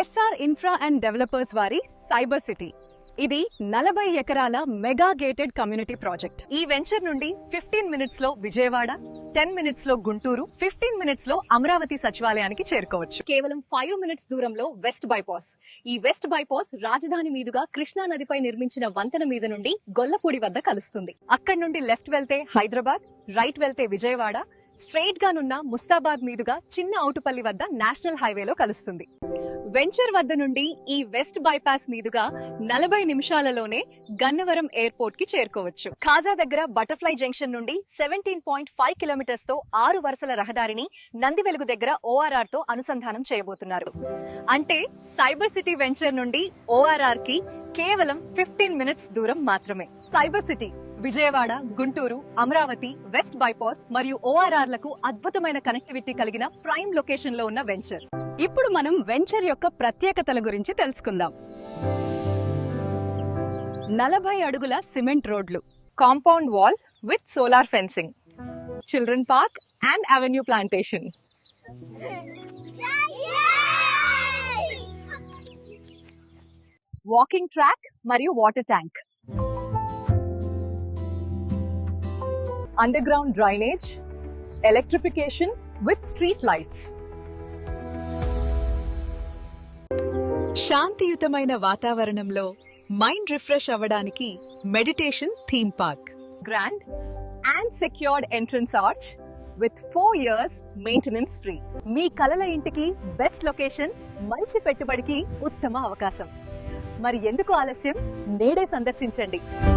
SR infra and developers వారి cyber city. ఇది నలభై ఎకరాల మెగా గేటెడ్ కమ్యూనిటీ ప్రాజెక్ట్. ఈ వెంచర్ నుండి ఫిఫ్టీన్ మినిట్స్లో విజయవాడ టెన్ మినిట్స్లో గుంటూరు ఫిఫ్టీన్ మినిట్స్లో అమరావతి సచివాలయానికి చేరుకోవచ్చు. కేవలం ఫైవ్ మినిట్స్ దూరంలో వెస్ట్ బైపాస్. ఈ వెస్ట్ బైపాస్ రాజధాని మీదుగా కృష్ణా నదిపై నిర్మించిన వంతెన మీద నుండి గొల్లపూడి వద్ద కలుస్తుంది. అక్కడి నుండి లెఫ్ట్ వెళ్తే హైదరాబాద్ రైట్ వెళ్తే విజయవాడ స్ట్రైట్ గానున్న ముస్తాబాద్ మీదుగా చిన్న ఔటుపల్లి వద్ద నేషనల్ హైవేలో కలుస్తుంది. వెంచర్ వద్ద నుండి ఈ వెస్ట్ బైపాస్ మీదుగా నలభై నిమిషాలలోనే గన్నవరం ఎయిర్పోర్ట్కి చేరుకోవచ్చు. ఖాజా దగ్గర బటర్ఫ్లై జంక్షన్ నుండి సెవెంటీన్ పాయింట్ ఫైవ్ కిలోమీటర్స్తో ఆరు వరుసల రహదారిని నందివెలుగు దగ్గర ఓఆర్ఆర్తో అనుసంధానం చేయబోతున్నారు. అంటే సైబర్ సిటీ వెంచర్ నుండి ఓఆర్ఆర్కి కేవలం ఫిఫ్టీన్ మినిట్స్ దూరం మాత్రమే. Cyber city Vijayawada Guntur Amaravati west bypass మరియు ఓఆర్ఆర్లకు అద్భుతమైన కనెక్టివిటీ కలిగిన ప్రైమ్ లొకేషన్లో ఉన్న వెంచర్. ఇప్పుడు మనం వెంచర్ యొక్క ప్రత్యేకతల గురించి తెలుసుకుందాం. నలభై అడుగుల సిమెంట్ రోడ్లు. Compound wall with solar fencing children park and avenue plantation walking track మరియు water tank underground drainage electrification with street lights శాంతియుతమైన వాతావరణంలో మైండ్ రిఫ్రెష్ అవ్వడానికి meditation theme park. Grand and secured entrance arch with four years maintenance free. మీ కలల ఇంటికి best location మంచి పెట్టుబడికి ఉత్తమ అవకాశం. మరి ఎందుకు ఆలస్యం? నేడే సందర్శించండి.